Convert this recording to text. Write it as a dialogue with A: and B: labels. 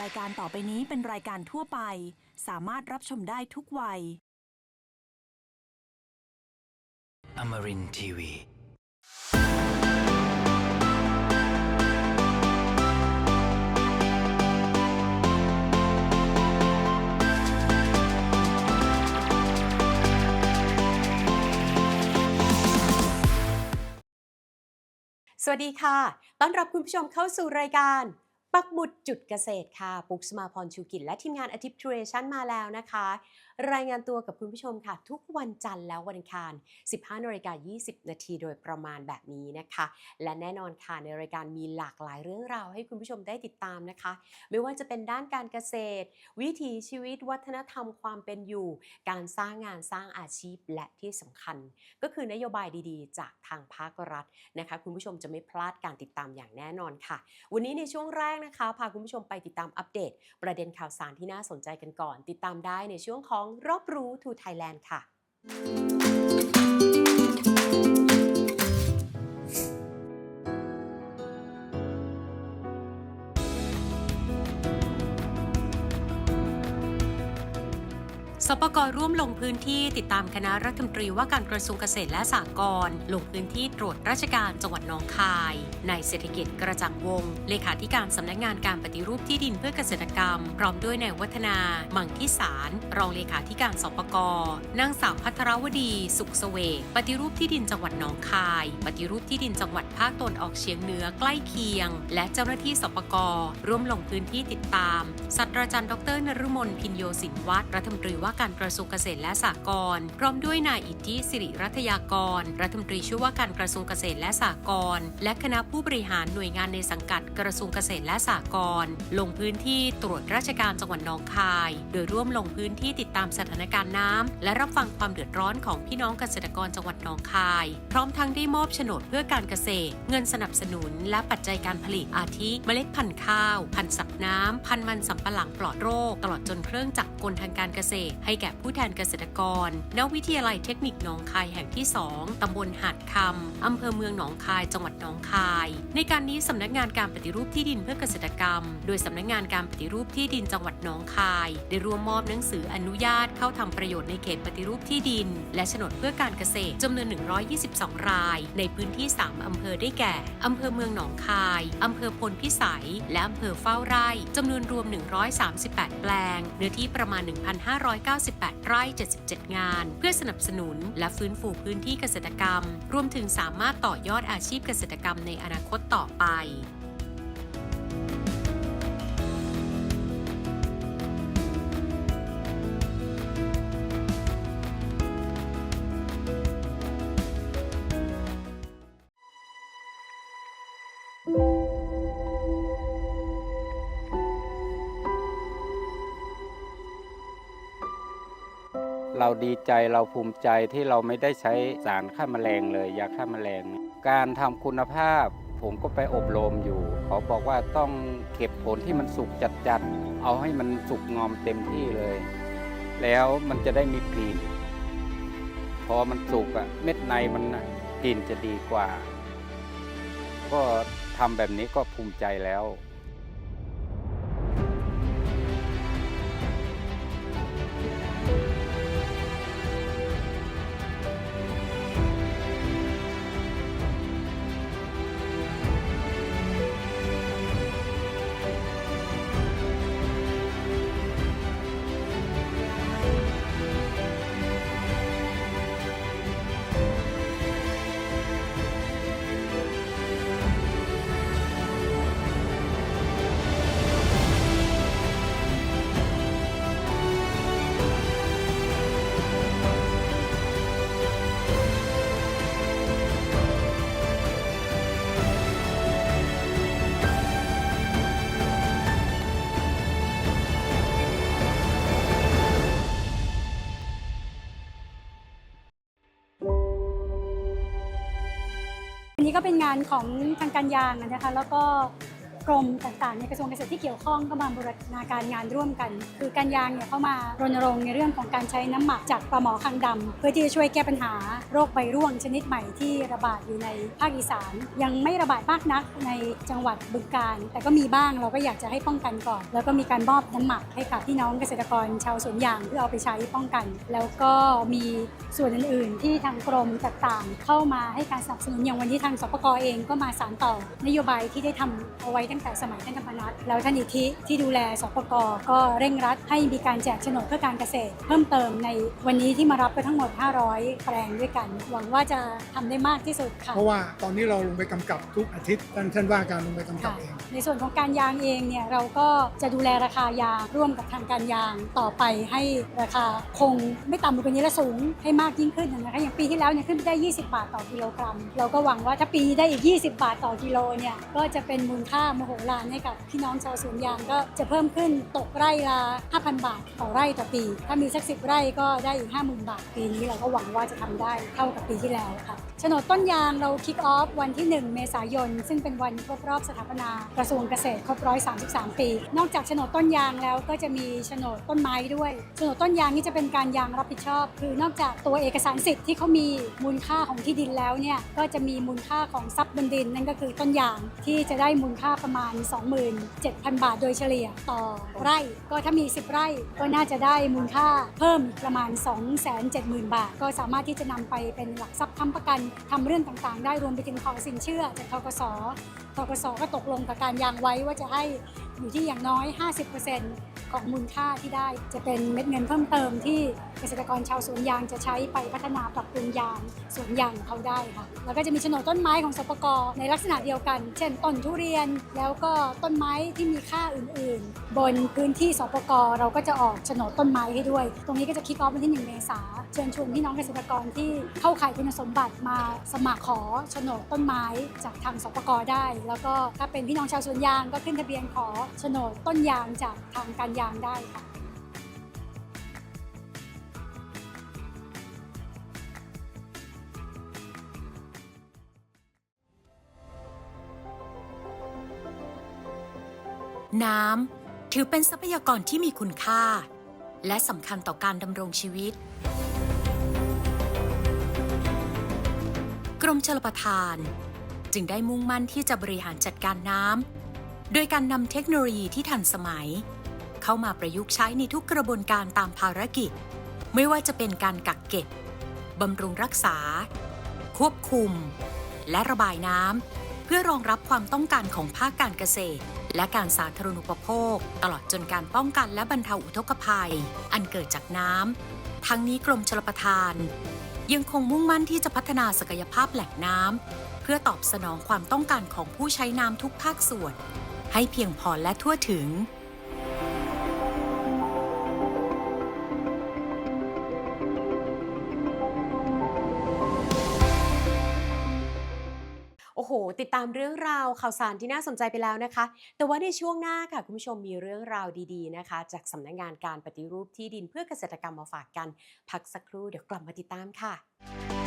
A: รายการต่อไปนี้เป็นรายการทั่วไป สามารถรับชมได้ทุกวัย
B: Amarin Tiwi.
C: สวัสดีค่ะ ต้อนรับคุณผู้ชมเข้าสู่รายการ ปักหมุดจุดเกษตรค่ะ ปุกสมาพรชูกิจและทีมงานอาทิตย์ทรชันมาแล้วนะคะ รายงานตัวกับคุณผู้ชมค่ะ ทุกวันจันทร์แล้ววันอังคาร 15นาฬิกา20 นาทีโดยประมาณแบบนี้นะคะ และแน่นอนค่ะในรายการมีหลากหลายเรื่องราวให้คุณผู้ชมได้ติดตามนะคะ ไม่ว่าจะเป็นด้านการเกษตร วิถีชีวิตวัฒนธรรมความเป็นอยู่ การสร้างงานสร้างอาชีพและที่สำคัญ ก็คือนโยบายดีๆ จากทางภาครัฐนะคะ คุณผู้ชมจะไม่พลาดการติดตามอย่างแน่นอนค่ะ วันนี้ในช่วงแรกนะคะ พาคุณผู้ชมไปติดตามอัปเดต ประเด็นข่าวสารที่น่าสนใจกันก่อน ติดตามได้ในช่วงของรอบรู้ทูไทยแลนด์ค่ะ สปกรร่วมลงพื้นที่ติดตามคณะรัฐมนตรีว่าการกระทรวงเกษตรและสหกรณ์ลงพื้นที่ตรวจราชการจังหวัดหนองคาย ในเศรษฐกิจกระจ่างวง เลขาธิการสำนักงานการปฏิรูปที่ดินเพื่อเกษตรกรรม พร้อมด้วยนายวัฒนา มังทิสาร รองเลขาธิการสปกนางสาวพัทรวดี สุขเสวกปฏิรูปที่ดินจังหวัดหนองคาย ปฏิรูปที่ดินจังหวัดภาคตะวันออกเฉียงเหนือใกล้เคียง และเจ้าหน้าที่สปกร่วมลงพื้นที่ติดตามศาสตราจารย์ดรนฤมลพินโยสินวัตรรัฐมนตรีว่าการกระทรวงเกษตรและสหกรณ์พร้อมด้วยนายอิทธิสิริรัตยากร รัฐมนตรีช่วยว่าการกระทรวงเกษตรและสหกรณ์และคณะผู้บริหารหน่วยงานในสังกัดกระทรวงเกษตรและสหกรณ์ลงพื้นที่ตรวจราชการจังหวัดหนองคาย โดยร่วมลงพื้นที่ติดตามสถานการณ์น้ำและรับฟังความเดือดร้อนของพี่น้องเกษตรกรจังหวัดหนองคาย พร้อมทั้งได้มอบโฉนดเพื่อการเกษตร เงินสนับสนุน และปัจจัยการผลิตอาทิเมล็ดพันธุ์ข้าว พันธุ์สับน้ำพันธุ์มันสำปะหลังปลอดโรค ตลอดจนเครื่องจักรกลทางการเกษตรให้แก่ผู้แทนเกษตรกร ณ วิทยาลัยเทคนิคหนองคายแห่งที่ 2 ตำบลหาดคำ อำเภอเมืองหนองคาย จังหวัดหนองคาย ในการนี้สำนักงานการปฏิรูปที่ดินเพื่อเกษตรกรรม โดยสำนักงานการปฏิรูปที่ดินจังหวัดหนองคาย ได้ร่วมมอบหนังสืออนุญาตเข้าทำประโยชน์ในเขตปฏิรูปที่ดิน และโฉนดเพื่อการเกษตรจำนวน 122 ราย ในพื้นที่ 3 อำเภอได้แก่ อำเภอเมืองหนองคาย อำเภอพลพิสัย และอำเภอเฝ้าไร่จำนวนรวม 138 แปลง เนื้อที่ประมาณ98 ไร่ 77 งาน เพื่อสนับสนุน และฟื้นฟูพื้นที่เกษตรกรรม รวมถึงสามารถต่อยอดอาชีพเกษตรกรรมในอนาคตต่อไป
D: เราดีใจเราภูมิใจที่เราไม่ได้ใช้สารฆ่าแมลงเลยยาฆ่าแมลง การทำคุณภาพ ผมก็ไปอบรมอยู่ เขาบอกว่าต้องเก็บผลที่มันสุกจัดๆเอาให้มันสุกงอมเต็มที่เลย แล้วมันจะได้มีกลิ่นพอมันสุกอะเม็ดในมันกลิ่นจะดีกว่า ก็ทำแบบนี้ก็ภูมิใจแล้ว
E: เป็นงานของทางการยางนะคะแล้วก็ กรมต่างๆในกระทรวงเกษตรที่เกี่ยวข้องก็มาบูรณาการงานร่วมกัน คือการยางเนี่ยเข้ามารณรงค์ในเรื่องของการใช้น้ำหมักจากปลาหมอคางดำเพื่อที่จะช่วยแก้ปัญหาโรคใบร่วงชนิดใหม่ที่ระบาดอยู่ในภาคอีสาน ยังไม่ระบาดมากนักในจังหวัดบึงกาฬแต่ก็มีบ้างเราก็อยากจะให้ป้องกันก่อน แล้วก็มีการมอบน้ำหมักให้กับพี่น้องเกษตรกรชาวสวนยางเพื่อเอาไปใช้ป้องกัน แล้วก็มีส่วนอื่น ๆ ที่ทางกรมต่างๆ เข้ามาให้การสนับสนุนอย่างวันนี้ทางสปกเองก็มาสานต่อนโยบายที่ได้ทำเอาไว้ตั้งแต่สมัยท่านธรรมนัฐแล้วท่านอิทธิที่ดูแลสปกก็เร่งรัดให้มีการแจกโฉนดเพื่อการเกษตร เพิ่มเติมในวันนี้ที่มารับไปทั้งหมด 500 แปลงด้วยกัน หวังว่าจะทำได้มากที่สุดค่ะ
F: เพราะว่าตอนนี้เราลงไปกำกับทุกอาทิตย์ท่านท่านว่าการลงไปกำกับ
E: ค่ะ
F: เอง
E: ในส่วนของการยางเองเนี่ยเราก็จะดูแลราคายางร่วมกับทางการยางต่อไปให้ราคาคงไม่ต่ำกว่านี้และสูงให้มากยิ่งขึ้นนะคะอย่างปีที่แล้วเนี่ยขึ้นไปได้ 20 บาทต่อกิโลกรัม เราก็หวังว่าถ้าปีนี้ได้อีก 20 บาทต่อกิโลเนี่ยก็จะเป็นมูลค่ามโหฬารให้กับพี่น้องชาวสวนยางก็จะเพิ่มขึ้นตกไร่ละ 5,000 บาทต่อไร่ต่อปี ถ้ามีสัก10ไร่ก็ได้อีก 50,000 บาท ปีนี้เราก็หวังว่าจะทำได้เท่ากับปีที่แล้วค่ะโฉนดต้นยางเราคิกออฟวันที่ 1 เมษายน ซึ่งเป็นวันครบรอบสถาปนากระทรวงเกษตรครบ133 ปี นอกจากโฉนดต้นยางแล้วก็จะมีโฉนดต้นไม้ด้วยโฉนดต้นยางนี่จะเป็นการยางรับผิดชอบ คือนอกจากตัวเอกสารสิทธิ์ที่เขามีมูลค่าของที่ดินแล้วเนี่ยก็จะมีมูลค่าของทรัพย์บนดินนั่นก็คือต้นยางที่จะได้มูลค่าประมาณ 27,000 บาทโดยเฉลี่ยต่อไร่ ก็ถ้ามี 10 ไร่ก็น่าจะได้มูลค่าเพิ่มประมาณ 270,000 บาท ก็สามารถที่จะนำไปเป็นหลักทรัพย์ค้ำประกันทำเรื่องต่างๆ ได้รวมไปถึงขอสินเชื่อจากทกสทกสก็ตกลงกับการยางไว้ว่าจะให้อยู่ที่อย่างน้อย 50% ของมูลค่าที่ได้ จะเป็นเม็ดเงินเพิ่มเติมที่เกษตรกรชาวสวนยางจะใช้ไปพัฒนาปรับปรุงยางสวนยางของเขาได้ค่ะแล้วก็จะมีโฉนดต้นไม้ของสปกในลักษณะเดียวกัน เช่นต้นทุเรียนแล้วก็ต้นไม้ที่มีค่าอื่น ๆ บนพื้นที่สปกรเราก็จะออกโฉนดต้นไม้ให้ด้วย ตรงนี้ก็จะคิดออฟวันที่1เมษาเชิญชวนพี่น้องเกษตรกรที่เข้าข่ายคุณสมบัติมาสมัครขอโฉนดต้นไม้จากทางสปกรได้ แล้วก็ถ้าเป็นพี่น้องชาวสวนยางก็ขึ้นทะเบียนขอโฉนดต้นยางจากทางการยางได้ค่ะ
C: น้ำถือเป็นทรัพยากรที่มีคุณค่า และสำคัญต่อการดำรงชีวิต กรมชลประทาน จึงได้มุ่งมั่นที่จะบริหารจัดการน้ำโดยการนำเทคโนโลยีที่ทันสมัย เข้ามาประยุกต์ใช้ในทุกกระบวนการตามภารกิจ ไม่ว่าจะเป็นการกักเก็บบำรุงรักษา ควบคุม และระบายน้ำเพื่อรองรับความต้องการของภาคการเกษตร และการสาธารณูปโภค ตลอดจนการป้องกันและบรรเทาอุทกภัย อันเกิดจากน้ำทั้งนี้กรมชลประทาน ยังคงมุ่งมั่นที่จะพัฒนาศักยภาพแหล่งน้ำเพื่อตอบสนองความต้องการของผู้ใช้น้ำทุกภาคส่วน ให้เพียงพอและทั่วถึง
G: โอ้โห ติดตามเรื่องราวข่าวสารที่น่าสนใจไปแล้วนะคะ แต่ว่าในช่วงหน้าค่ะ คุณผู้ชมมีเรื่องราวดีๆนะคะ จากสำนักงานการปฏิรูปที่ดินเพื่อเกษตรกรรมมาฝากกัน พักสักครู่เดี๋ยวกลับมาติดตามค่ะ